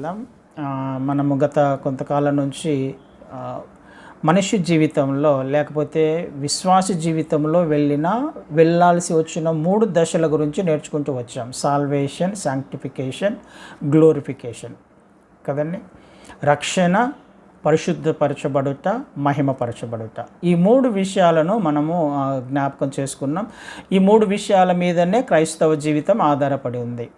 వెళ్దాం. మనము గత కొంతకాలం నుంచి మనిషి జీవితంలో లేకపోతే విశ్వాస జీవితంలో వెళ్ళిన వెళ్ళాల్సి వచ్చిన మూడు దశల గురించి నేర్చుకుంటూ వచ్చాం. సాల్వేషన్ శాంక్టిఫికేషన్ గ్లోరిఫికేషన్ కదండి? రక్షణ పరిశుద్ధపరచబడుట మహిమపరచబడుట. ఈ మూడు విషయాలను మనము జ్ఞాపకం చేసుకున్నాం. ఈ మూడు విషయాల మీదనే క్రైస్తవ జీవితం ఆధారపడి ఉంది.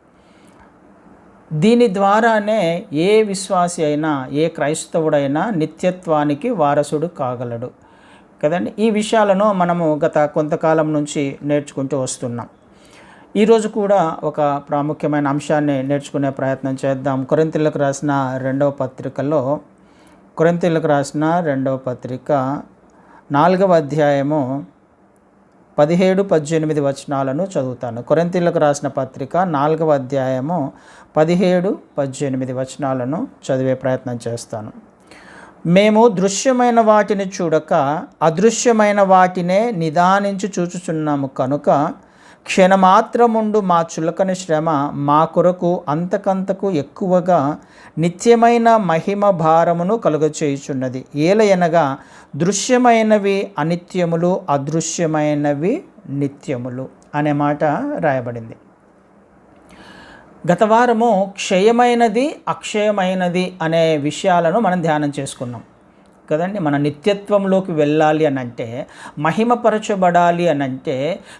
దీని ద్వారానే ఏ విశ్వాసి అయినా ఏ క్రైస్తవుడైనా నిత్యత్వానికి వారసుడు కాగలడు. కదండి? ఈ విషయాలను మనము గత కొంతకాలం నుంచి నేర్చుకుంటూ వస్తున్నాం. ఈరోజు కూడా ఒక ప్రాముఖ్యమైన అంశాన్ని నేర్చుకునే ప్రయత్నం చేద్దాం. కొరింతలకు రాసిన రెండవ పత్రికలో కొరింతలకు రాసిన రెండవ పత్రిక నాలుగవ అధ్యాయము పదిహేడు పద్దెనిమిది వచనాలను చదువుతాను. కొరింతీలకు రాసిన పత్రిక నాలుగవ అధ్యాయము పదిహేడు పద్దెనిమిది వచనాలను చదివే ప్రయత్నం చేస్తాను. మేము దృశ్యమైన వాటిని చూడక అదృశ్యమైన వాటినే నిదానించి చూచుచున్నాము కనుక క్షణమాత్రముండు మా చులకని శ్రమ మా కొరకు అంతకంతకు ఎక్కువగా నిత్యమైన మహిమ భారమును కలుగచేయుచున్నది. ఏలయనగా దృశ్యమైనవి అనిత్యములు అదృశ్యమైనవి నిత్యములు అనే మాట రాయబడింది. గత వారము క్షయమైనది అక్షయమైనది అనే విషయాలను మనం ధ్యానం చేసుకున్నాం. కదండి మన నిత్యత్వంలోకి వెళ్ళాలి అని అంటే మహిమపరచబడాలి అని అంటే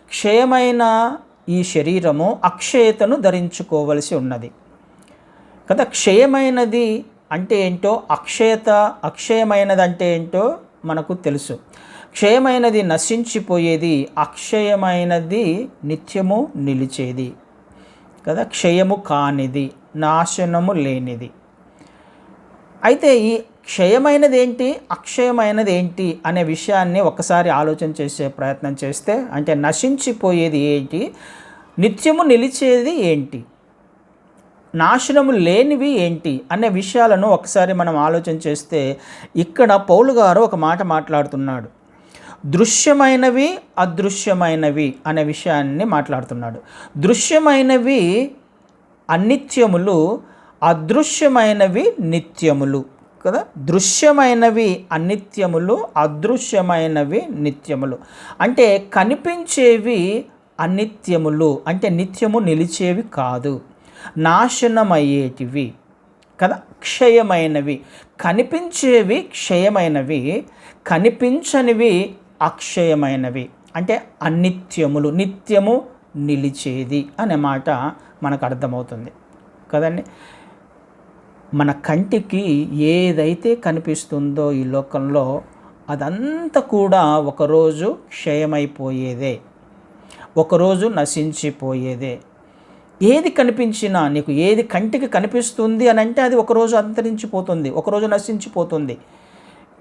క్షయమైన ఈ శరీరము అక్షయతను ధరించుకోవలసి ఉన్నది. కదా క్షయమైనది అంటే ఏంటో అక్షయత అక్షయమైనది అంటే ఏంటో మనకు తెలుసు. క్షయమైనది నశించిపోయేది అక్షయమైనది నిత్యము నిలిచేది. కదా క్షయము కానిది నాశనము లేనిది. అయితే ఈ క్షయమైనది ఏంటి అక్షయమైనది ఏంటి అనే విషయాన్ని ఒకసారి ఆలోచన చేసే ప్రయత్నం చేస్తే అంటే నశించిపోయేది ఏంటి? నిత్యము నిలిచేది ఏంటి? నాశనము లేనివి ఏంటి? అనే విషయాలను ఒకసారి మనం ఆలోచన చేస్తే ఇక్కడ పౌలు గారు ఒక మాట మాట్లాడుతున్నాడు. దృశ్యమైనవి అదృశ్యమైనవి అనే విషయాన్ని మాట్లాడుతున్నాడు. దృశ్యమైనవి అనిత్యములు అదృశ్యమైనవి నిత్యములు. కదా? దృశ్యమైనవి అనిత్యములు అదృశ్యమైనవి నిత్యములు. అంటే కనిపించేవి అనిత్యములు అంటే నిత్యము నిలిచేవి కాదు. నాశనమయ్యేటివి కదా? క్షయమైనవి. కనిపించేవి క్షయమైనవి కనిపించనివి అక్షయమైనవి. అంటే అనిత్యములు నిత్యము నిలిచేది అనే మాట మనకు అర్థమవుతుంది. కదండి? మన కంటికి ఏదైతే కనిపిస్తుందో ఈ లోకంలో అదంతా కూడా ఒకరోజు క్షయమైపోయేదే. ఒకరోజు నశించిపోయేదే. ఏది కనిపించినా నీకు ఏది కంటికి కనిపిస్తుంది అని అంటే అది ఒకరోజు అంతరించిపోతుంది ఒకరోజు నశించిపోతుంది.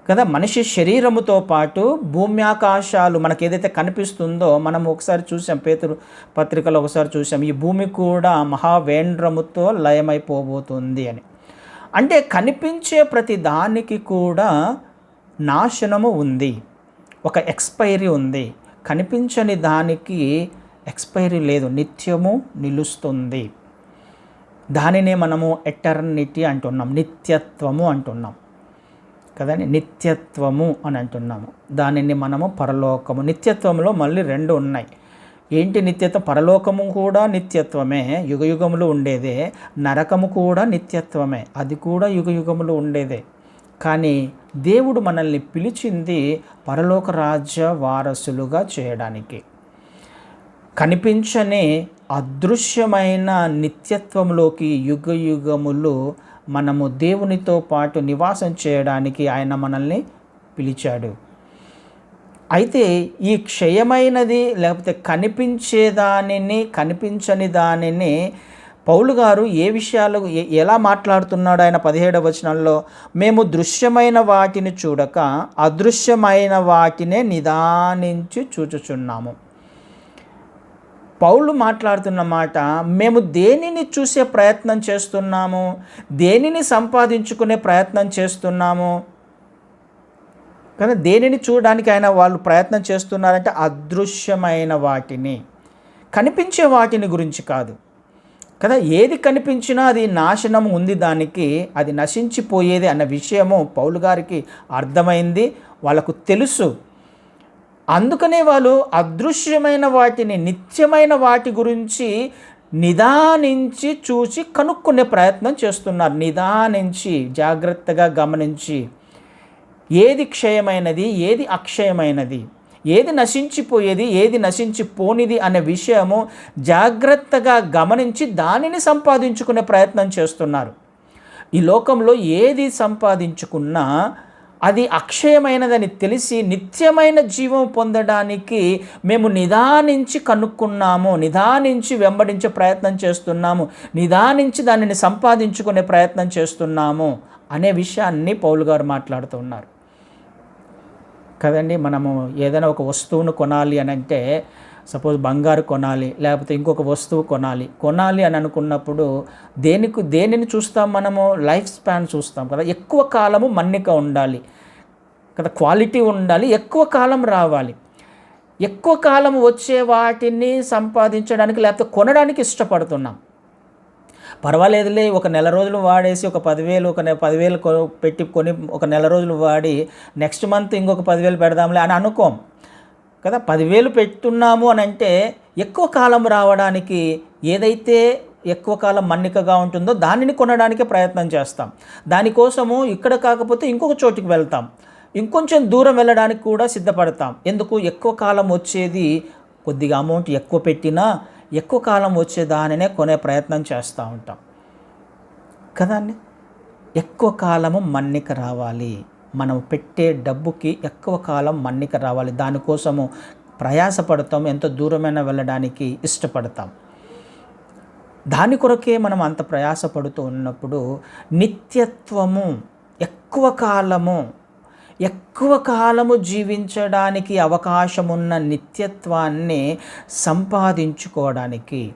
కదా మనిషి శరీరముతో పాటు భూమి ఆకాశాలు మనకి ఏదైతే కనిపిస్తుందో మనం ఒకసారి చూసాం పేతురు పత్రికలో ఒకసారి చూసాం ఈ భూమి కూడా మహావేంద్రముతో లయమైపోబోతుంది అని. అంటే కనిపించే ప్రతి దానికి కూడా నాశనము ఉంది. ఒక ఎక్స్పైరీ ఉంది. కనిపించని దానికి ఎక్స్పైరీ లేదు. నిత్యము నిలుస్తుంది. దానినే మనము ఎటర్నిటీ అంటున్నాం. నిత్యత్వము అంటున్నాం. కదండి నిత్యత్వము అని అంటున్నాము. దానిని మనము పరలోకము. నిత్యత్వంలో మళ్ళీ రెండు ఉన్నాయి. ఏంటి నిత్యత్వం? పరలోకము కూడా నిత్యత్వమే యుగయుగములు ఉండేదే. నరకము కూడా నిత్యత్వమే అది కూడా యుగయుగములు ఉండేదే. కానీ దేవుడు మనల్ని పిలిచింది పరలోక రాజ్య వారసులుగా చేయడానికి. కనిపించని అదృశ్యమైన నిత్యత్వంలోకి యుగ యుగములు మనము దేవునితో పాటు నివాసం చేయడానికి ఆయన మనల్ని పిలిచాడు. అయితే ఈ క్షయమైనది లేకపోతే కనిపించే దానిని కనిపించని దానిని పౌలు గారు ఏ విషయాలు ఎలా మాట్లాడుతున్నాడు ఆయన పదిహేడవ వచనంలో? మేము దృశ్యమైన వాటిని చూడక అదృశ్యమైన వాటినే నిదానించి చూచుచున్నాము. పౌలు మాట్లాడుతున్న మాట మేము దేనిని చూసే ప్రయత్నం చేస్తున్నాము? దేనిని సంపాదించుకునే ప్రయత్నం చేస్తున్నాము? కానీ దేనిని చూడడానికి ఆయన వాళ్ళు ప్రయత్నం చేస్తున్నారంటే అదృశ్యమైన వాటిని. కనిపించే వాటిని గురించి కాదు. కదా ఏది కనిపించినా అది నాశనం ఉంది దానికి అది నశించిపోయేది అన్న విషయము పౌలు గారికి అర్థమైంది వాళ్ళకు తెలుసు. అందుకనే వాళ్ళు అదృశ్యమైన వాటిని నిత్యమైన వాటి గురించి నిదానించి చూసి కనుక్కునే ప్రయత్నం చేస్తున్నారు. నిదానించి జాగ్రత్తగా గమనించి. ఏది క్షయమైనది ఏది అక్షయమైనది ఏది నశించిపోయేది ఏది నశించిపోనిది అనే విషయము జాగ్రత్తగా గమనించి దానిని సంపాదించుకునే ప్రయత్నం చేస్తున్నారు. ఈ లోకంలో ఏది సంపాదించుకున్నా అది అక్షయమైనదని తెలిసి నిత్యమైన జీవం పొందడానికి మేము నిదానించి కనుక్కున్నాము నిదానించి వెంబడించే ప్రయత్నం చేస్తున్నాము నిదానించి దానిని సంపాదించుకునే ప్రయత్నం చేస్తున్నాము అనే విషయాన్ని పౌలు గారు మాట్లాడుతున్నారు కదండి మనము ఏదైనా ఒక వస్తువును కొనాలి అని అంటే సపోజ్ బంగారు కొనాలి లేకపోతే ఇంకొక వస్తువు కొనాలి. కొనాలి అని అనుకున్నప్పుడు దేనికి దేనిని చూస్తాం మనము? లైఫ్ స్పాన్ చూస్తాం కదా. ఎక్కువ కాలము మన్నిక ఉండాలి కదా. క్వాలిటీ ఉండాలి ఎక్కువ కాలం రావాలి. ఎక్కువ కాలం వచ్చే వాటిని సంపాదించడానికి లేకపోతే కొనడానికి ఇష్టపడుతున్నాం. పర్వాలేదులే ఒక నెల రోజులు వాడేసి ఒక పదివేలు ఒక పదివేలు పెట్టి కొని ఒక నెల రోజులు వాడి నెక్స్ట్ మంత్ ఇంకొక పదివేలు పెడదాంలే అని అనుకోం. కదా పదివేలు పెట్టున్నాము అని అంటే ఎక్కువ కాలం రావడానికి ఏదైతే ఎక్కువ కాలం మన్నికగా ఉంటుందో దానిని కొనడానికి ప్రయత్నం చేస్తాం. దానికోసము ఇక్కడ కాకపోతే ఇంకొక చోటికి వెళ్తాం. ఇంకొంచెం దూరం వెళ్ళడానికి కూడా సిద్ధపడతాం. ఎందుకు? ఎక్కువ కాలం వచ్చేది కొద్దిగా అమౌంట్ ఎక్కువ పెట్టినా ఎక్కువ కాలం వచ్చే దానినే కొనే ప్రయత్నం చేస్తూ ఉంటాం. కదా అండి? ఎక్కువ కాలము మన్నిక రావాలి. మనం పెట్టే డబ్బుకి ఎక్కువ కాలం మన్నిక రావాలి. దానికోసము ప్రయాసపడతాం ఎంత దూరమైన వెళ్ళడానికి ఇష్టపడతాం. దాని కొరకే మనం అంత ప్రయాసపడుతూ ఉన్నప్పుడు నిత్యత్వము ఎక్కువ కాలము ఎక్కువ కాలము జీవించడానికి అవకాశం ఉన్న నిత్యత్వాన్ని సంపాదించుకోవడానికి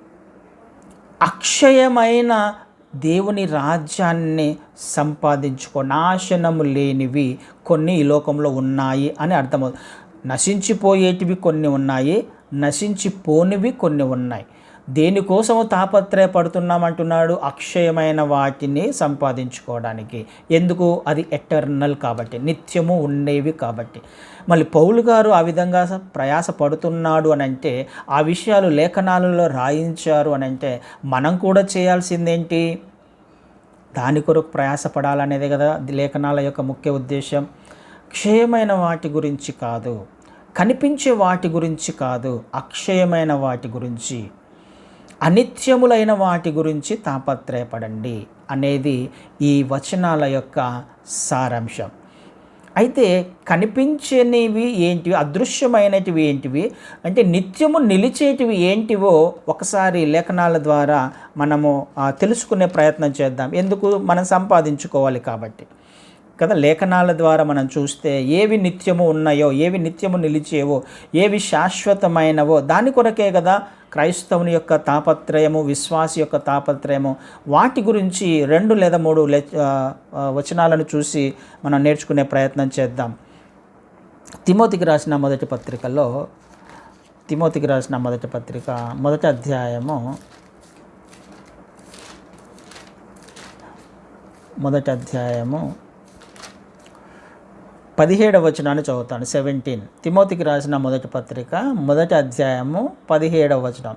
అక్షయమైన దేవుని రాజ్యాన్ని సంపాదించుకో నాశనము లేనివి కొన్ని ఈ లోకంలో ఉన్నాయి అని అర్థమవుతుంది నశించిపోయేటివి కొన్ని ఉన్నాయి నశించిపోనివి కొన్ని ఉన్నాయి. దేనికోసము తాపత్రయపడుతున్నామంటున్నాడు? అక్షయమైన వాటిని సంపాదించుకోవడానికి. ఎందుకు? అది ఎటర్నల్ కాబట్టి నిత్యము ఉండేవి కాబట్టి. మళ్ళీ పౌలు గారు ఆ విధంగా ప్రయాస పడుతున్నాడు అని అంటే ఆ విషయాలు లేఖనాలలో రాయించారు అని అంటే మనం కూడా చేయాల్సిందేంటి? దాని కొరకు ప్రయాసపడాలనేదే కదా లేఖనాల యొక్క ముఖ్య ఉద్దేశం క్షయమైన వాటి గురించి కాదు కనిపించే వాటి గురించి కాదు అక్షయమైన వాటి గురించి. అనిత్యములైన వాటి గురించి తాపత్రయపడండి అనేది ఈ వచనాల యొక్క సారాంశం. అయితే కనిపించనివి ఏంటివి? అదృశ్యమైనటివి ఏంటివి? అంటే నిత్యము నిలిచేటివి ఏంటివో ఒకసారి లేఖనాల ద్వారా మనము తెలుసుకునే ప్రయత్నం చేద్దాం. ఎందుకు? మనం సంపాదించుకోవాలి కాబట్టి. కదా లేఖనాల ద్వారా మనం చూస్తే ఏవి నిత్యము ఉన్నాయో ఏవి నిత్యము నిలిచేవో ఏవి శాశ్వతమైనవో దాని కొరకే కదా క్రైస్తవుని యొక్క తాపత్రయము విశ్వాస యొక్క తాపత్రయము. వాటి గురించి రెండు లేదా మూడు లె వచనాలను చూసి మనం నేర్చుకునే ప్రయత్నం చేద్దాం. తిమోతికి రాసిన మొదటి పత్రికలో తిమోతికి రాసిన మొదటి పత్రిక మొదటి అధ్యాయము మొదటి అధ్యాయము పదిహేడవ వచనాన్ని చదువుతాను సెవెంటీన్ తిమోతికి రాసిన మొదటి పత్రిక మొదటి అధ్యాయము పదిహేడవ వచనం.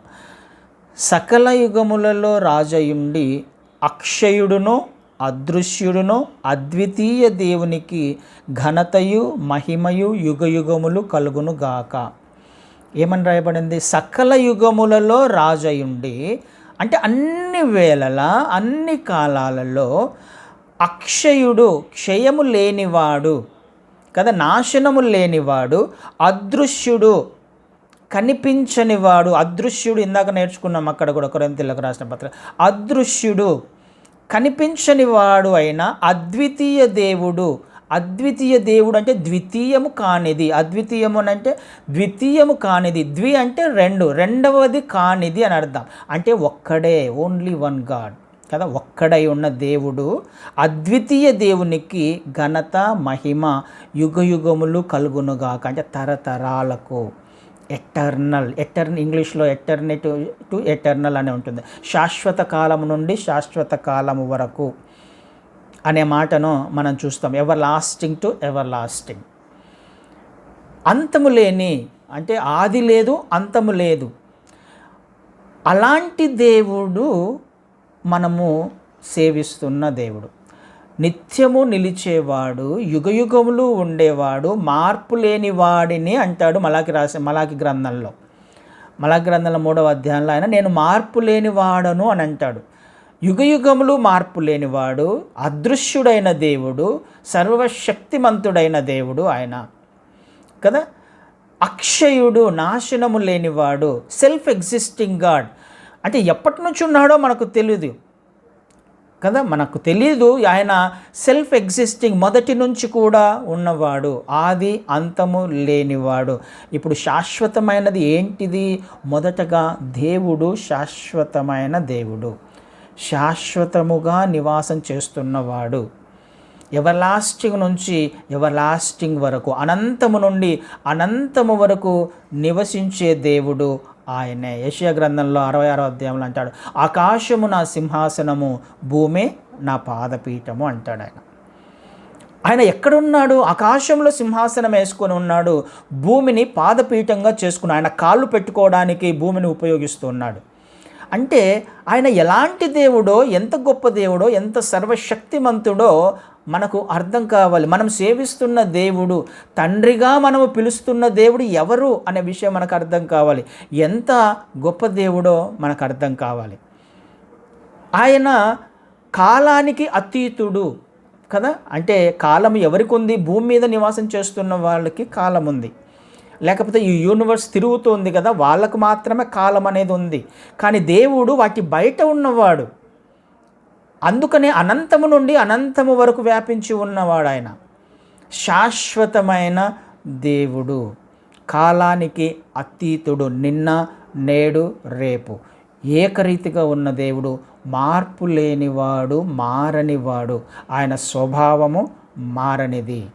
సకల యుగములలో రాజయుండి అక్షయుడును అదృశ్యుడును అద్వితీయ దేవునికి ఘనతయు మహిమయు యుగయుగములు కలుగును గాక. ఏమని రాయబడింది? సకల యుగములలో రాజయుండి అంటే అన్ని వేళలా అన్ని కాలాలలో అక్షయుడు క్షయము లేనివాడు. కదా నాశనము లేనివాడు అదృశ్యుడు కనిపించనివాడు అదృశ్యుడు ఇందాక నేర్చుకున్నాం అక్కడ కూడా కొరింతలకు రాసిన పత్ర. అదృశ్యుడు కనిపించనివాడు అయిన అద్వితీయ దేవుడు అద్వితీయ దేవుడు అంటే ద్వితీయము కానిది. అద్వితీయము అని అంటే ద్వితీయము కానిది. ద్వి అంటే రెండు రెండవది కానిది అని అర్థం. అంటే ఒక్కడే ఓన్లీ వన్ గాడ్ కదా ఒక్కడై ఉన్న దేవుడు అద్వితీయ దేవునికి ఘనత మహిమ యుగయుగములు కలుగునుగాక. అంటే తరతరాలకు. ఎటర్నల్ ఎటర్న్ ఇంగ్లీష్లో ఎటర్నేటివ్ టు ఎటర్నల్ అని ఉంటుంది. శాశ్వత కాలం నుండి శాశ్వత కాలము వరకు అనే మాటను మనం చూస్తాం. Ever lasting to ever lasting అంతము లేని అంటే ఆది లేదు అంతము లేదు. అలాంటి దేవుడు మనము సేవిస్తున్న దేవుడు. నిత్యము నిలిచేవాడు యుగయుగములు ఉండేవాడు మార్పు లేని వాడిని అంటాడు మలాకి రాసే మలాకి గ్రంథంలో. మలాకి గ్రంథంలో మూడవ అధ్యాయంలో ఆయన నేను మార్పు లేని వాడను అని అంటాడు. యుగయుగములు మార్పు లేనివాడు అదృశ్యుడైన దేవుడు సర్వశక్తిమంతుడైన దేవుడు ఆయన. కదా? అక్షయుడు నాశనము లేనివాడు సెల్ఫ్ ఎగ్జిస్టింగ్ గాడ్ అంటే ఎప్పటి నుంచి ఉన్నాడో మనకు తెలియదు కదా? మనకు తెలియదు ఆయన సెల్ఫ్ ఎగ్జిస్టింగ్ మొదటి నుంచి కూడా ఉన్నవాడు ఆది అంతము లేనివాడు. ఇప్పుడు శాశ్వతమైనది ఏంటిది? మొదటగా దేవుడు శాశ్వతమైన దేవుడు. శాశ్వతముగా నివాసం చేస్తున్నవాడు. ఎవలాస్టింగ్ నుంచి ఎవలాస్టింగ్ వరకు అనంతము నుండి అనంతము వరకు నివసించే దేవుడు ఆయనే. యశయ గ్రంథంలో అరవై ఆరో అధ్యాయంలో అంటాడు ఆకాశము నా సింహాసనము భూమి నా పాదపీఠము అంటాడు ఆయన. ఆయన ఎక్కడున్నాడు? ఆకాశంలో సింహాసనం వేసుకొని ఉన్నాడు భూమిని పాదపీఠంగా చేసుకుని ఆయన కాళ్ళు పెట్టుకోవడానికి భూమిని ఉపయోగిస్తున్నాడు అంటే ఆయన ఎలాంటి దేవుడో ఎంత గొప్ప దేవుడో ఎంత సర్వశక్తిమంతుడో మనకు అర్థం కావాలి. మనం సేవిస్తున్న దేవుడు తండ్రిగా మనము పిలుస్తున్న దేవుడు ఎవరు అనే విషయం మనకు అర్థం కావాలి. ఎంత గొప్ప దేవుడో మనకు అర్థం కావాలి. ఆయన కాలానికి అతీతుడు కదా? అంటే కాలం ఎవరికి ఉంది? భూమి మీద నివాసం చేస్తున్న వాళ్ళకి కాలం ఉంది. లేకపోతే ఈ యూనివర్స్ తిరుగుతుంది కదా? వాళ్ళకు మాత్రమే కాలం అనేది ఉంది. కానీ దేవుడు వాటి బయట ఉన్నవాడు అందుకనే అనంతము నుండి అనంతము వరకు వ్యాపించి ఉన్నవాడు ఆయన శాశ్వతమైన దేవుడు. కాలానికి అతీతుడు నిన్న నేడు రేపు. ఏకరీతిగా ఉన్న దేవుడు మార్పు లేనివాడు మారనివాడు. ఆయన స్వభావము మారనిది.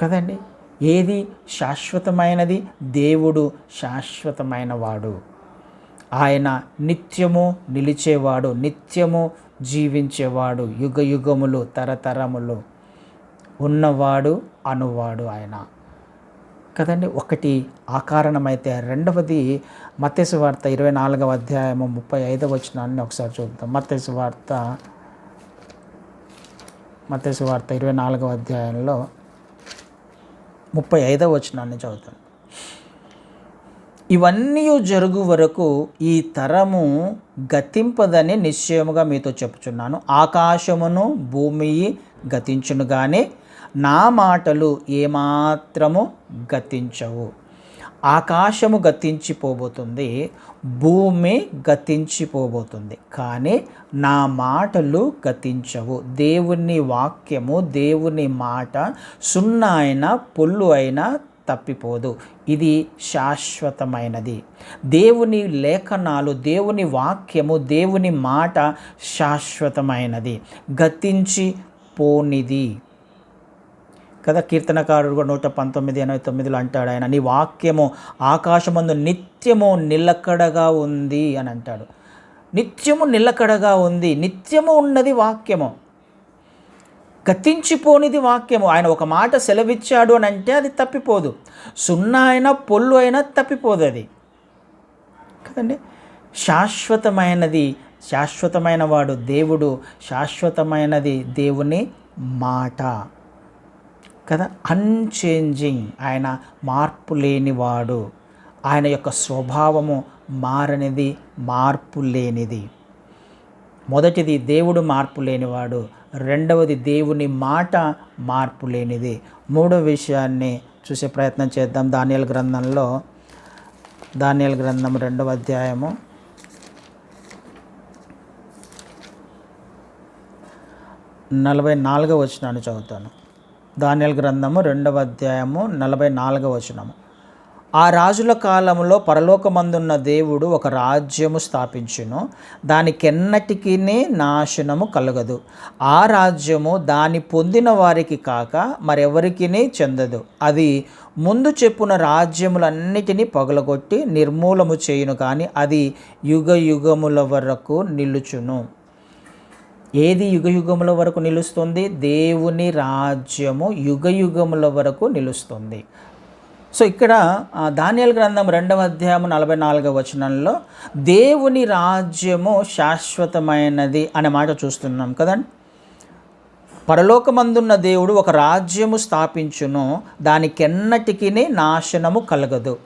కదండి? ఏది శాశ్వతమైనది? దేవుడు శాశ్వతమైన వాడు ఆయన నిత్యము నిలిచేవాడు నిత్యము జీవించేవాడు యుగ యుగములు తరతరములు ఉన్నవాడు అనువాడు ఆయన. కదండి ఒకటి ఆ కారణమైతే రెండవది మత్స్సు వార్త ఇరవై నాలుగవ అధ్యాయము ముప్పై ఐదవ వచనాన్ని ఒకసారి చూద్దాం. మత్స్సు వార్త మత్స్సు వార్త ఇరవై నాలుగవ అధ్యాయంలో ముప్పై ఐదవ వచనాన్ని చదువుతాను ఇవన్నీ జరుగు వరకు ఈ తరము గతింపదని నిశ్చయముగా మీతో చెప్పుచున్నాను. ఆకాశమును భూమి గతించును కానీ నా మాటలు ఏమాత్రము గతించవు. ఆకాశము గతించిపోబోతుంది భూమి గతించిపోబోతుంది కానీ నా మాటలు గతించవు. దేవుని వాక్యము దేవుని మాట సున్నా అయినా పొల్లు అయినా తప్పిపోదు. ఇది శాశ్వతమైనది. దేవుని లేఖనాలు దేవుని వాక్యము దేవుని మాట శాశ్వతమైనది. గతించి పోనిది. కదా కీర్తనకారుడు కూడా నూట పంతొమ్మిది ఎనభై తొమ్మిదిలో అంటాడు ఆయన నీ వాక్యము ఆకాశమందు నిత్యము నిలకడగా ఉంది అని అంటాడు. నిత్యము నిలకడగా ఉంది. నిత్యము ఉన్నది వాక్యము. గతించిపోనిది వాక్యము. ఆయన ఒక మాట సెలవిచ్చాడు అని అంటే అది తప్పిపోదు. సున్నా అయినా పొల్లు అయినా తప్పిపోదు అది. కదండి? శాశ్వతమైనది శాశ్వతమైన వాడు దేవుడు శాశ్వతమైనది దేవుని మాట. కదా? అన్చేంజింగ్ ఆయన మార్పు లేనివాడు. ఆయన యొక్క స్వభావము మారనిది మార్పు లేనిది. మొదటిది దేవుడు మార్పు లేనివాడు. రెండవది దేవుని మాట మార్పు లేనిది. మూడో విషయాన్ని చూసే ప్రయత్నం చేద్దాం. దానియల్ గ్రంథంలో దానియల్ గ్రంథం రెండవ అధ్యాయము. నలభై నాలుగవ వచనాన్ని చదువుతాను. దానియల్ గ్రంథము రెండవ అధ్యాయము నలభై నాలుగవ వచనము. ఆ రాజుల కాలంలో పరలోకమందున్న దేవుడు ఒక రాజ్యము స్థాపించును. దానికెన్నటికీ నాశనము కలగదు. ఆ రాజ్యము దాని పొందిన వారికి కాక మరెవరికి చెందదు. అది ముందు చెప్పున రాజ్యములన్నిటినీ పగలగొట్టి నిర్మూలము చేయును కానీ అది యుగ యుగముల వరకు నిలుచును. ఏది యుగ యుగముల వరకు నిలుస్తుంది? దేవుని రాజ్యము యుగ యుగముల వరకు నిలుస్తుంది. సో ఇక్కడ ధాన్యాల గ్రంథం రెండవ అధ్యాయం నలభై నాలుగవ వచనంలో దేవుని రాజ్యము శాశ్వతమైనది అనే మాట చూస్తున్నాం కదండి. పరలోకమందున్న దేవుడు ఒక రాజ్యము స్థాపించును దానికెన్నటికి నాశనము కలగదు.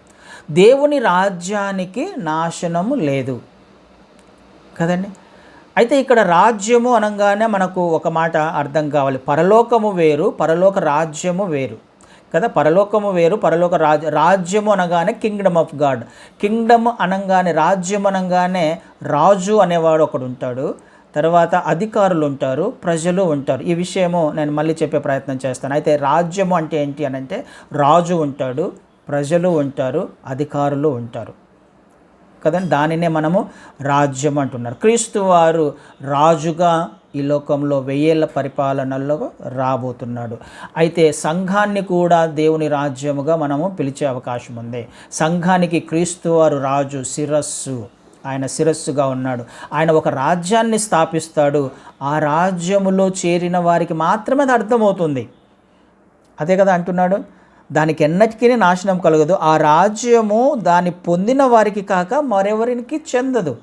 దేవుని రాజ్యానికి నాశనము లేదు. కదండి. అయితే ఇక్కడ రాజ్యము అనగానే మనకు ఒక మాట అర్థం కావాలి. పరలోకము వేరు పరలోక రాజ్యము వేరు. కదా? పరలోకము వేరు పరలోక రాజ్ రాజ్యము అనగానే కింగ్డమ్ ఆఫ్ గాడ్. కింగ్డమ్ అనగానే రాజ్యం అనగానే రాజు అనేవాడు ఒకడు ఉంటాడు తర్వాత అధికారులు ఉంటారు ప్రజలు ఉంటారు. ఈ విషయము నేను మళ్ళీ చెప్పే ప్రయత్నం చేస్తాను. అయితే రాజ్యము అంటే ఏంటి అని అంటే రాజు ఉంటాడు ప్రజలు ఉంటారు అధికారులు ఉంటారు. కదండి? దానినే మనము రాజ్యం అంటున్నారు. క్రీస్తు వారు రాజుగా ఈ లోకంలో వెయ్యేళ్ళ పరిపాలనలో రాబోతున్నాడు. అయితే సంఘాన్ని కూడా దేవుని రాజ్యముగా మనము పిలిచే అవకాశం ఉంది. సంఘానికి క్రీస్తు వారు రాజు శిరస్సు. ఆయన శిరస్సుగా ఉన్నాడు. ఆయన ఒక రాజ్యాన్ని స్థాపిస్తాడు. ఆ రాజ్యములో చేరిన వారికి మాత్రమే అది అర్థమవుతుంది. అదే కదా అంటున్నాడు. దానికి ఎన్నటికీ నాశనం కలగదు. ఆ రాజ్యము దాన్ని పొందిన వారికి కాక మరెవరికి చెందదు.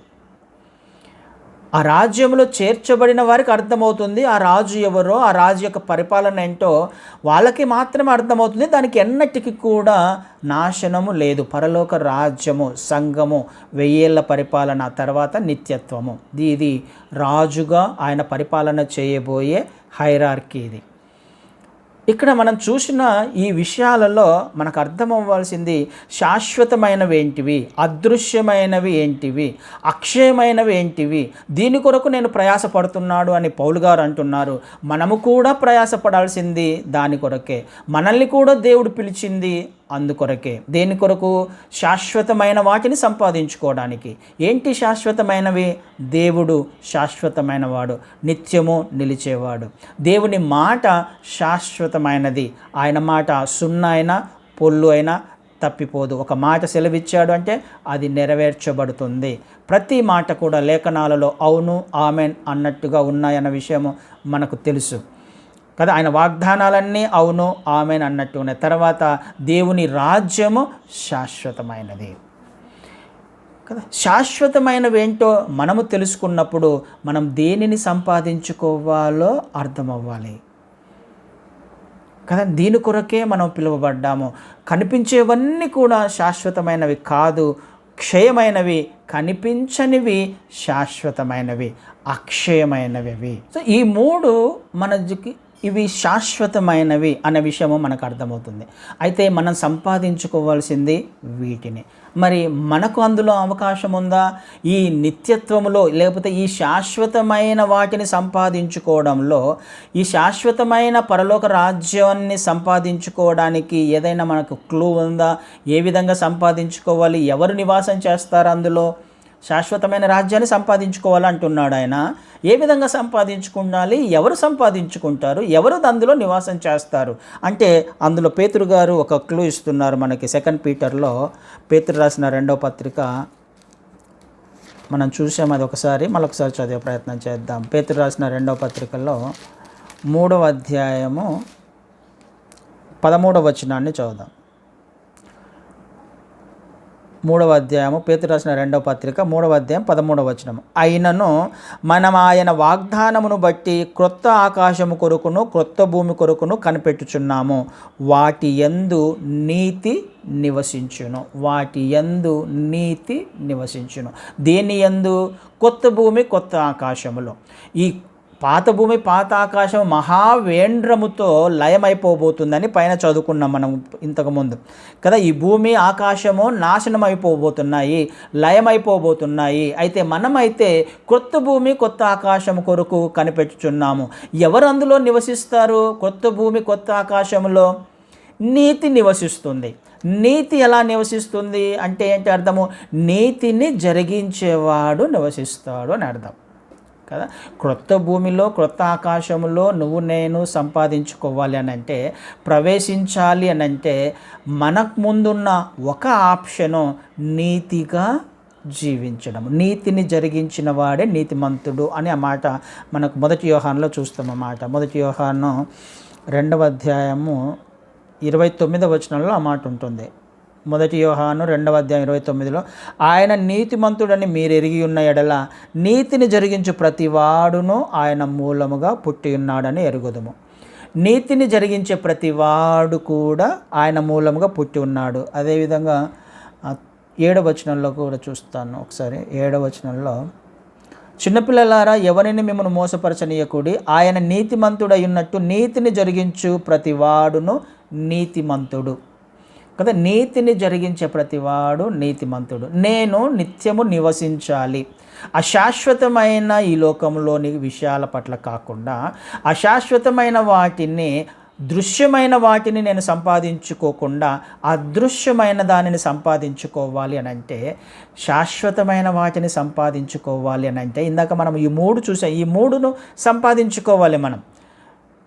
ఆ రాజ్యంలో చేర్చబడిన వారికి అర్థమవుతుంది ఆ రాజు ఎవరో ఆ రాజు యొక్క పరిపాలన ఏంటో వాళ్ళకి మాత్రమే అర్థమవుతుంది. దానికి ఎన్నటికి కూడా నాశనము లేదు. పరలోక రాజ్యము సంఘము వెయ్యేళ్ళ పరిపాలన తర్వాత నిత్యత్వము. ఇది ఇది రాజుగా ఆయన పరిపాలన చేయబోయే హైరార్కీ ఇది. ఇక్కడ మనం చూసిన ఈ విషయాలలో మనకు అర్థం అవ్వాల్సింది శాశ్వతమైనవి ఏంటివి? అదృశ్యమైనవి ఏంటివి? అక్షయమైనవి ఏంటివి? దీని కొరకు నేను ప్రయాసపడుతున్నాడు అని పౌలు గారు అంటున్నారు. మనము కూడా ప్రయాసపడాల్సింది దాని కొరకే. మనల్ని కూడా దేవుడు పిలిచింది అందుకొరకే. దేని కొరకు? శాశ్వతమైన వాటిని సంపాదించుకోవడానికి. ఏంటి శాశ్వతమైనవి? దేవుడు శాశ్వతమైన వాడు నిత్యము నిలిచేవాడు. దేవుని మాట శాశ్వతమైనది. ఆయన మాట సున్నా అయినా పొల్లు అయినా తప్పిపోదు. ఒక మాట సెలవిచ్చాడు అంటే అది నెరవేర్చబడుతుంది. ప్రతి మాట కూడా లేఖనాలలో అవును ఆమెన్ అన్నట్టుగా ఉన్నాయన్న విషయము మనకు తెలుసు. కదా ఆయన వాగ్దానాలన్నీ అవును ఆమెన్ అన్నట్టు ఉన్నాయి తర్వాత దేవుని రాజ్యము శాశ్వతమైనది. కదా శాశ్వతమైనవి ఏంటో మనము తెలుసుకున్నప్పుడు మనం దేనిని సంపాదించుకోవాలో అర్థమవ్వాలి. కదా దీని కొరకే మనం పిలువబడ్డాము. కనిపించేవన్నీ కూడా శాశ్వతమైనవి కాదు క్షయమైనవి కనిపించనివి శాశ్వతమైనవి అక్షయమైనవి. అవి సో ఈ మూడు మనకి ఇవి శాశ్వతమైనవి అనే విషయము మనకు అర్థమవుతుంది. అయితే మనం సంపాదించుకోవాల్సింది వీటిని. మరి మనకు అందులో అవకాశం ఉందా? ఈ నిత్యత్వంలో లేకపోతే ఈ శాశ్వతమైన వాటిని సంపాదించుకోవడంలో ఈ శాశ్వతమైన పరలోక రాజ్యాన్ని సంపాదించుకోవడానికి ఏదైనా మనకు క్లూ ఉందా? ఏ విధంగా సంపాదించుకోవాలి? ఎవరు నివాసం చేస్తారు అందులో? శాశ్వతమైన రాజ్యాన్ని సంపాదించుకోవాలంటున్నాడు ఆయన ఏ విధంగా సంపాదించుకుండాలి? ఎవరు సంపాదించుకుంటారు? ఎవరు అందులో నివాసం చేస్తారు? అంటే అందులో పేతురు గారు ఒక క్లూ ఇస్తున్నారు మనకి సెకండ్ పీటర్లో. పేతురు రాసిన రెండవ పత్రిక. మనం చూసాం అది ఒకసారి మళ్ళొకసారి చదివే ప్రయత్నం చేద్దాం. పేతురు రాసిన రెండవ పత్రికలో మూడవ అధ్యాయము పదమూడవ వచనాన్ని చదువుదాం. మూడవ అధ్యాయము పేతు రాసిన రెండవ పత్రిక మూడవ అధ్యాయం పదమూడవ వచనము. అయినను మనం ఆయన వాగ్దానమును బట్టి క్రొత్త ఆకాశము కొరకును క్రొత్త భూమి కొరకును కనిపెట్టుచున్నాము. వాటి యందు నీతి నివసించును. వాటి యందు నీతి నివసించును. దేని యందు? కొత్త భూమి కొత్త ఆకాశములో. ఈ పాత భూమి పాత ఆకాశం మహావేంద్రముతో లయమైపోబోతుందని పైన చదువుకున్నాం మనం ఇంతకుముందు. కదా ఈ భూమి ఆకాశము నాశనం అయిపోబోతున్నాయి లయమైపోబోతున్నాయి. అయితే మనమైతే కొత్త భూమి కొత్త ఆకాశం కొరకు కనిపెట్టుచున్నాము. ఎవరు అందులో నివసిస్తారు? కొత్త భూమి కొత్త ఆకాశంలో నీతి నివసిస్తుంది. నీతి ఎలా నివసిస్తుంది అంటే ఏంటి అర్థము? నీతిని జరిగించేవాడు నివసిస్తాడు అని అర్థం. కదా? క్రొత్త భూమిలో క్రొత్త ఆకాశంలో నువ్వు నేను సంపాదించుకోవాలి అని అంటే ప్రవేశించాలి అని అంటే మనకు ముందున్న ఒక ఆప్షను నీతిగా జీవించడం నీతిని జరిగించిన వాడే నీతిమంతుడు అని ఆ మాట మనకు మొదటి వ్యూహాన్లో చూస్తాం అన్నమాట మొదటి వ్యూహాను రెండవ అధ్యాయము ఇరవై తొమ్మిదవ వచనంలో ఆ మాట ఉంటుంది. మొదటి యోహాను రెండవ అధ్యాయం ఇరవై తొమ్మిదిలో ఆయన నీతిమంతుడని మీరు ఎరిగి ఉన్న ఎడల నీతిని జరిగించు ప్రతివాడును ఆయన మూలముగా పుట్టి ఉన్నాడని ఎరుగుదము. నీతిని జరిగించే ప్రతి వాడు కూడా ఆయన మూలముగా పుట్టి ఉన్నాడు. అదేవిధంగా ఏడవచనంలో కూడా చూస్తాను ఒకసారి. ఏడవచనంలో చిన్నపిల్లలారా ఎవరిని మిమ్మల్ని మోసపరచనీయకుడి ఆయన నీతిమంతుడై ఉన్నట్టు నీతిని జరిగించు ప్రతివాడును నీతిమంతుడు. కదా నీతిని జరిగించే ప్రతివాడు నీతిమంతుడు. నేను నిత్యము నివసించాలి. అశాశ్వతమైన ఈ లోకంలోని విషయాల పట్ల కాకుండా అశాశ్వతమైన వాటిని దృశ్యమైన వాటిని నేను సంపాదించుకోకుండా అదృశ్యమైన దానిని సంపాదించుకోవాలి అని అంటే శాశ్వతమైన వాటిని సంపాదించుకోవాలి అని అంటే ఇందాక మనం ఈ మూడు చూసాం. ఈ మూడును సంపాదించుకోవాలి మనం.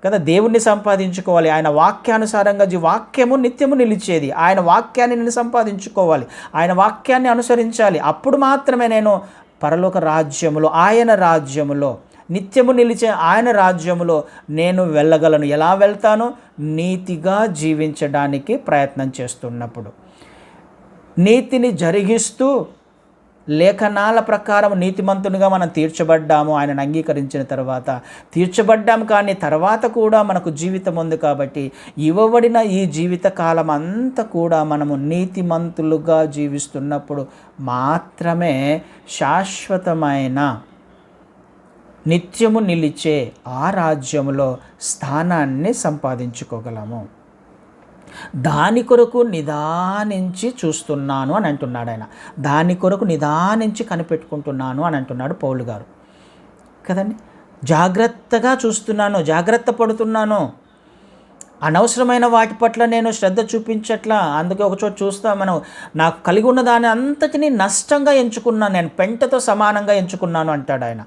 కదా దేవుణ్ణి సంపాదించుకోవాలి. ఆయన వాక్యానుసారంగా వాక్యము నిత్యము నిలిచేది. ఆయన వాక్యాన్ని నేను సంపాదించుకోవాలి. ఆయన వాక్యాన్ని అనుసరించాలి. అప్పుడు మాత్రమే నేను పరలోక రాజ్యములో ఆయన రాజ్యములో నిత్యము నిలిచే ఆయన రాజ్యములో నేను వెళ్ళగలను. ఎలా వెళ్తాను? నీతిగా జీవించడానికి ప్రయత్నం చేస్తున్నప్పుడు. నీతిని జరిగిస్తూ లేఖనాల ప్రకారం నీతిమంతునిగా మనం తీర్చబడ్డాము ఆయనను అంగీకరించిన తర్వాత. తీర్చబడ్డాము కానీ తర్వాత కూడా మనకు జీవితం ఉంది కాబట్టి ఇవ్వబడిన ఈ జీవిత కాలం అంతా కూడా మనము నీతిమంతులుగా జీవిస్తున్నప్పుడు మాత్రమే శాశ్వతమైన నిత్యము నిలిచే ఆ రాజ్యములో స్థానాన్ని సంపాదించుకోగలము. దాని కొరకు నిదానించి చూస్తున్నాను అని అంటున్నాడు ఆయన. దాని కొరకు నిదానించి కనిపెట్టుకుంటున్నాను అని అంటున్నాడు పౌలు గారు. కదండి? జాగ్రత్తగా చూస్తున్నాను జాగ్రత్త పడుతున్నాను. అనవసరమైన వాటి పట్ల నేను శ్రద్ధ చూపించట్లా. అందుకే ఒకచోట చూస్తా మనం నాకు కలిగి ఉన్న దాని అంతటిని నష్టంగా ఎంచుకున్నాను నేను పెంటతో సమానంగా ఎంచుకున్నాను అంటాడు ఆయన.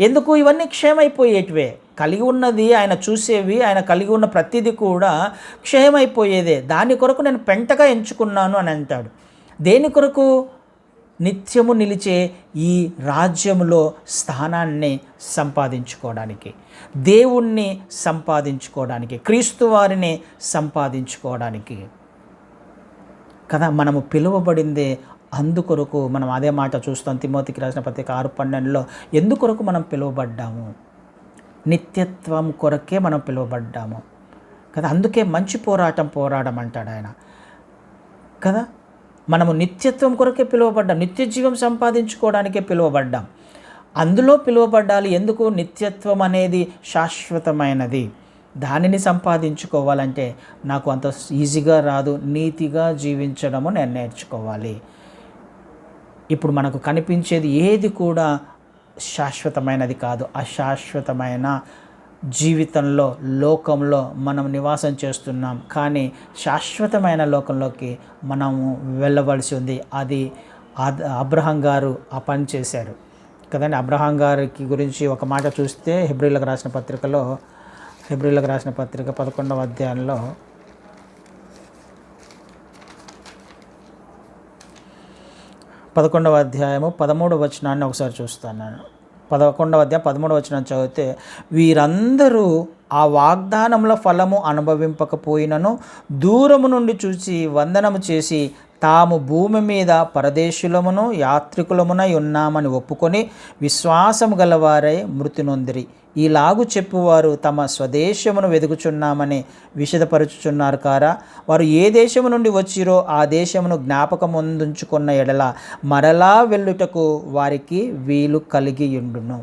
ఎందుకు? ఇవన్నీ క్షేమైపోయేటివే. కలిగి ఉన్నది ఆయన చూసేవి ఆయన కలిగి ఉన్న ప్రతిదీ కూడా క్షయమైపోయేదే. దాని కొరకు నేను పెంటగా ఎంచుకున్నాను అని అంటాడు. దేని కొరకు? నిత్యము నిలిచే ఈ రాజ్యములో స్థానాన్ని సంపాదించుకోవడానికి దేవుణ్ణి సంపాదించుకోవడానికి క్రీస్తు వారిని సంపాదించుకోవడానికి. కదా మనము పిలువబడిందే అందుకొరకు మనం అదే మాట చూస్తాం. తిమోతికి రాసిన ప్రత్యేక ఆరు పన్నెండులో ఎందుకొరకు మనం పిలువబడ్డాము? నిత్యత్వం కొరకే మనం పిలువబడ్డాము. కదా? అందుకే మంచి పోరాటం పోరాడం అంటాడు ఆయన. కదా? మనము నిత్యత్వం కొరకే పిలువబడ్డాం. నిత్య జీవం సంపాదించుకోవడానికే పిలువబడ్డాం. అందులో పిలువబడ్డాలి. ఎందుకు? నిత్యత్వం అనేది శాశ్వతమైనది. దానిని సంపాదించుకోవాలంటే నాకు అంత ఈజీగా రాదు నీతిగా జీవించడము నేను నేర్చుకోవాలి. ఇప్పుడు మనకు కనిపించేది ఏది కూడా శాశ్వతమైనది కాదు. అశాశ్వతమైన జీవితంలో లోకంలో మనం నివాసం చేస్తున్నాం. కానీ శాశ్వతమైన లోకంలోకి మనము వెళ్ళవలసి ఉంది. అది అబ్రహం గారు ఆ పని చేశారు. కదండి? అబ్రహాం గారికి గురించి ఒక మాట చూస్తే హెబ్రిలకు రాసిన పత్రికలో హెబ్రిలకు రాసిన పత్రిక పదకొండవ అధ్యాయంలో పదకొండవ అధ్యాయము పదమూడవ వచనాన్ని ఒకసారి చూస్తాను. నేను పదకొండవ అధ్యాయం పదమూడవ వచనం చదివితే వీరందరూ ఆ వాగ్దానముల ఫలము అనుభవింపకపోయినను దూరము నుండి చూసి వందనము చేసి తాము భూమి మీద పరదేశులమును యాత్రికులమునై ఉన్నామని ఒప్పుకొని విశ్వాసము గలవారై మృతి నొందిరి ఈలాగు చెప్పువారు తమ స్వదేశమును వెదుకుచున్నామని విషదపరుచుచున్నారు కారా. వారు ఏ దేశము నుండి వచ్చిరో ఆ దేశమును జ్ఞాపకముందుంచుకున్న ఎడల మరలా వెళ్ళుటకు వారికి వీలు కలిగి ఉండును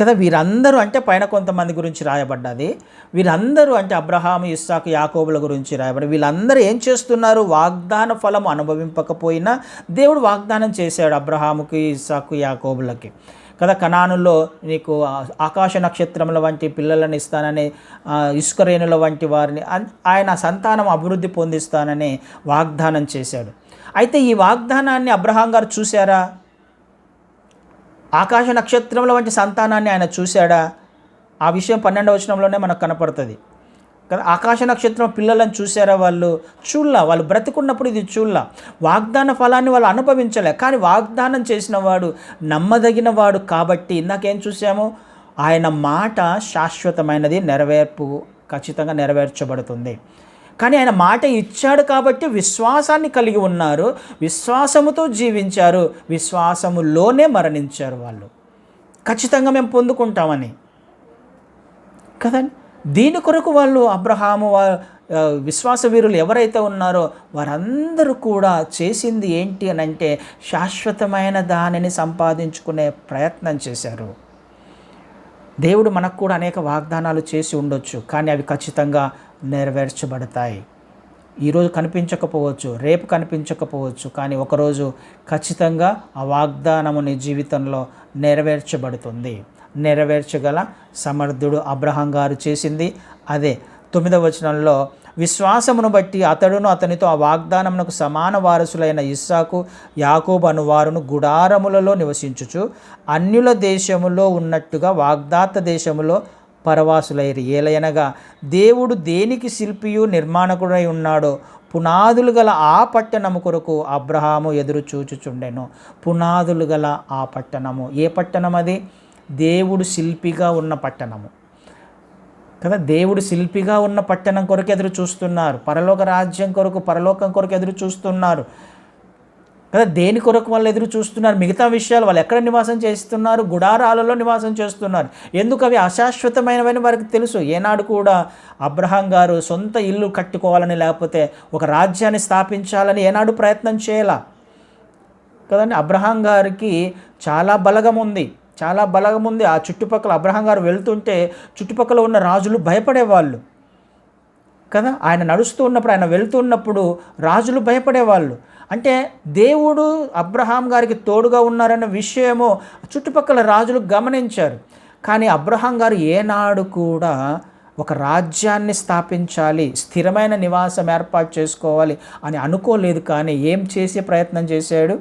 కదా వీరందరూ అంటే పైన కొంతమంది గురించి రాయబడ్డది. వీరందరూ అంటే అబ్రహాము ఇస్సాకు యాకోబుల గురించి రాయబడి వీళ్ళందరూ ఏం చేస్తున్నారు? వాగ్దాన ఫలం అనుభవింపకపోయినా దేవుడు వాగ్దానం చేశాడు అబ్రహాముకి ఇస్సాకు యాకోబులకి. కదా కణానుల్లో నీకు ఆకాశ నక్షత్రముల వంటి పిల్లలను ఇస్తానని ఇసుకరేణుల వంటి వారిని ఆయన సంతానం అభివృద్ధి పొందిస్తానని వాగ్దానం చేశాడు. అయితే ఈ వాగ్దానాన్ని అబ్రహాం గారు చూశారా? ఆకాశ నక్షత్రంలో వంటి సంతానాన్ని ఆయన చూశాడా? ఆ విషయం పన్నెండవ వచనంలోనే మనకు కనపడుతుంది. కదా ఆకాశ నక్షత్రం పిల్లలను చూసారా వాళ్ళు? చూడలా. వాళ్ళు బ్రతికున్నప్పుడు ఇది చూడలా. వాగ్దాన ఫలాన్ని వాళ్ళు అనుభవించలే. కానీ వాగ్దానం చేసిన వాడు నమ్మదగిన వాడు కాబట్టి ఇందాకేం చూసాము ఆయన మాట శాశ్వతమైనది నెరవేర్పు ఖచ్చితంగా నెరవేర్చబడుతుంది. కానీ ఆయన మాట ఇచ్చాడు కాబట్టి విశ్వాసాన్ని కలిగి ఉన్నారు. విశ్వాసముతో జీవించారు. విశ్వాసములోనే మరణించారు వాళ్ళు. ఖచ్చితంగా మేము పొందుకుంటామని. కదండి? దీని కొరకు వాళ్ళు అబ్రహాము విశ్వాస వీరులు ఎవరైతే ఉన్నారో వారందరూ కూడా చేసింది ఏంటి అని అంటే శాశ్వతమైన దానిని సంపాదించుకునే ప్రయత్నం చేశారు. దేవుడు మనకు కూడా అనేక వాగ్దానాలు చేసి ఉండొచ్చు. కానీ అవి ఖచ్చితంగా నెరవేర్చబడతాయి. ఈరోజు కనిపించకపోవచ్చు రేపు కనిపించకపోవచ్చు కానీ ఒకరోజు ఖచ్చితంగా ఆ వాగ్దానము నీ జీవితంలో నెరవేర్చబడుతుంది. నెరవేర్చగల సమర్థుడు అబ్రహం గారు చేసింది అదే. తొమ్మిదవ వచనంలో విశ్వాసమును బట్టి అతడును అతనితో ఆ వాగ్దానమునకు సమాన వారసులైన ఇస్సాకు యాకోబు అను వారును గుడారములలో నివసించుచు అన్యుల దేశములో ఉన్నట్టుగా వాగ్దాత దేశములో పరవాసులైరి. ఏలయనగా దేవుడు దేనికి శిల్పియు నిర్మాణకుడై ఉన్నాడో పునాదులు గల ఆ పట్టణము కొరకు అబ్రహాము ఎదురు చూచుచుండెను. పునాదులు గల ఆ పట్టణము. ఏ పట్టణం అది? దేవుడు శిల్పిగా ఉన్న పట్టణము. కదా దేవుడు శిల్పిగా ఉన్న పట్టణం కొరకు ఎదురు చూస్తున్నారు. పరలోక రాజ్యం కొరకు పరలోకం కొరకు ఎదురు చూస్తున్నారు. కదా దేని కొరకు వాళ్ళు ఎదురు చూస్తున్నారు? మిగతా విషయాలు వాళ్ళు ఎక్కడ నివాసం చేస్తున్నారు? గుడారాలలో నివాసం చేస్తున్నారు. ఎందుకు అవి అశాశ్వతమైనవని వారికి తెలుసు. ఏనాడు కూడా అబ్రహాం గారు సొంత ఇల్లు కట్టుకోవాలని లేకపోతే ఒక రాజ్యాన్ని స్థాపించాలని ఏనాడు ప్రయత్నం చేయాల? కదండి అబ్రహాం గారికి చాలా బలగం ఉంది. చాలా బలగం ఉంది. ఆ చుట్టుపక్కల అబ్రహాం గారు వెళ్తుంటే చుట్టుపక్కల ఉన్న రాజులు భయపడేవాళ్ళు. కదా ఆయన నడుస్తూ ఉన్నప్పుడు ఆయన వెళ్తున్నప్పుడు రాజులు భయపడేవాళ్ళు. అంటే దేవుడు అబ్రహాం గారికి తోడుగా ఉన్నారన్న విషయము చుట్టుపక్కల రాజులు గమనించారు. కానీ అబ్రహాం గారు ఏనాడు కూడా ఒక రాజ్యాన్ని స్థాపించాలి స్థిరమైన నివాసం ఏర్పాటు చేసుకోవాలి అని అనుకోలేదు. కానీ ఏం చేసే ప్రయత్నం చేశాడు?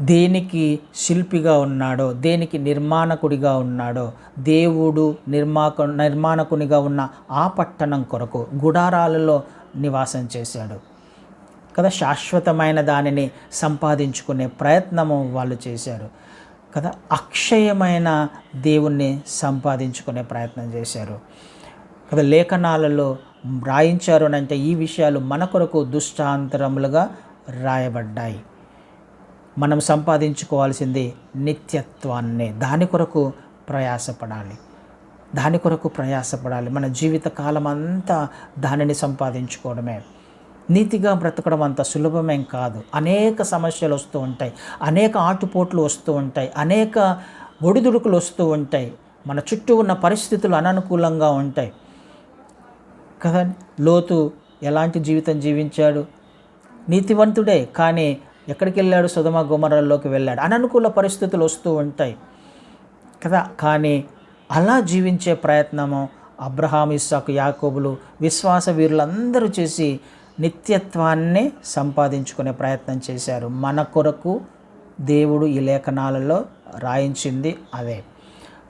దేనికి శిల్పిగా ఉన్నాడో దేనికి నిర్మాణకుడిగా ఉన్నాడో దేవుడు నిర్మాక నిర్మాణకునిగా ఉన్న ఆ పట్టణం కొరకు గుడారాలలో నివాసం చేశాడు. కదా శాశ్వతమైన దానిని సంపాదించుకునే ప్రయత్నము వాళ్ళు చేశారు. కదా అక్షయమైన దేవుణ్ణి సంపాదించుకునే ప్రయత్నం చేశారు. కదా లేఖనాలలో రాయించారు అని అంటే ఈ విషయాలు మన కొరకు దుష్టాంతరములుగా రాయబడ్డాయి. మనం సంపాదించుకోవాల్సింది నిత్యత్వాన్ని దాని కొరకు ప్రయాసపడాలి. దాని కొరకు ప్రయాసపడాలి. మన జీవిత కాలం అంతా దానిని సంపాదించుకోవడమే. నీతిగా బ్రతకడం అంత సులభమేం కాదు. అనేక సమస్యలు వస్తూ ఉంటాయి. అనేక ఆటుపోట్లు వస్తూ ఉంటాయి. అనేక ఒడిదుడుకులు వస్తూ ఉంటాయి. మన చుట్టూ ఉన్న పరిస్థితులు అననుకూలంగా ఉంటాయి. కదా? లోతు ఎలాంటి జీవితం జీవించాడు? నీతివంతుడే కానీ ఎక్కడికి వెళ్ళాడు? సుధమ గుమరల్లోకి వెళ్ళాడు. అననుకూల పరిస్థితులు వస్తూ ఉంటాయి. కదా? కానీ అలా జీవించే ప్రయత్నము అబ్రహాం ఇస్సాకు యాకోబులు విశ్వాస వీరులందరూ చేసి నిత్యత్వాన్ని సంపాదించుకునే ప్రయత్నం చేశారు. మన కొరకు దేవుడు ఈ లేఖనాలలో రాయించింది అదే.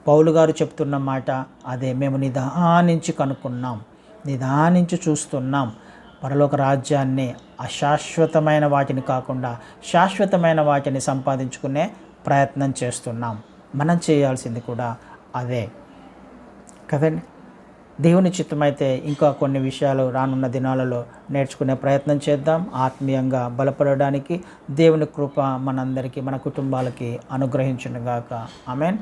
పౌలు గారు చెప్తున్న మాట అదే. మేము నిదానించి కనుక్కున్నాం. నిదానించి చూస్తున్నాం. పరలోక రాజ్యాన్ని అశాశ్వతమైన వాటిని కాకుండా శాశ్వతమైన వాటిని సంపాదించుకునే ప్రయత్నం చేస్తున్నాం. మనం చేయాల్సింది కూడా అదే. కదండి? దేవుని చిత్తమైతే ఇంకా కొన్ని విషయాలు రానున్న దినాలలో నేర్చుకునే ప్రయత్నం చేద్దాం. ఆత్మీయంగా బలపడడానికి దేవుని కృప మనందరికీ మన కుటుంబాలకి అనుగ్రహించునుగాక. ఆమెన్.